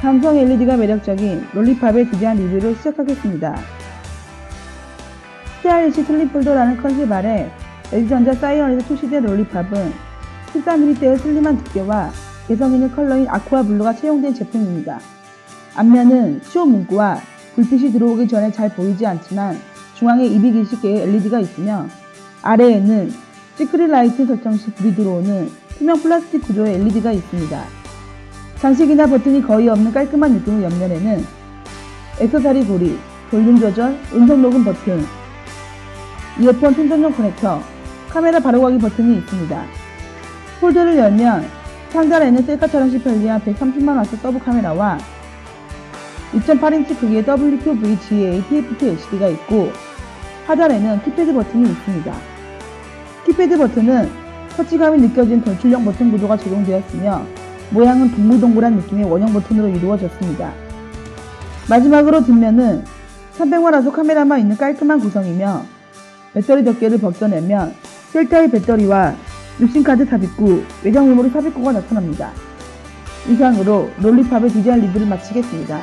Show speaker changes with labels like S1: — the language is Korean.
S1: 감성 LED가 매력적인 롤리팝의 디자인 리뷰를 시작하겠습니다. 스타일리시 슬립폴더라는 컨셉 아래 LG전자 사이언에서 출시된 롤리팝은 13mm대의 슬림한 두께와 개성 있는 컬러인 아쿠아 블루가 채용된 제품입니다. 앞면은 시옷 문구와 불빛이 들어오기 전에 잘 보이지 않지만 중앙에 220개의 LED가 있으며 아래에는 시크릿 라이트 설정 시 불이 들어오는 투명 플라스틱 구조의 LED가 있습니다. 장식이나 버튼이 거의 없는 깔끔한 느낌의 옆면에는 액세서리 고리, 볼륨 조절, 음성 녹음 버튼, 이어폰 충전용 커넥터, 카메라 바로가기 버튼이 있습니다. 폴더를 열면 상단에는 셀카처럼 편리한 130만와트 서브 카메라와 2.8인치 크기의 WQV-GA TFT LCD가 있고 하단에는 키패드 버튼이 있습니다. 키패드 버튼은 터치감이 느껴진 돌출형 버튼 구조가 적용되었으며 모양은 동글동글한 느낌의 원형 버튼으로 이루어졌습니다. 마지막으로 뒷면은 300만 화소 카메라만 있는 깔끔한 구성이며 배터리 덮개를 벗겨내면 셀타의 배터리와 립싱카드 삽입구, 외장 메모리 삽입구가 나타납니다. 이상으로 롤리팝의 디자인 리뷰를 마치겠습니다.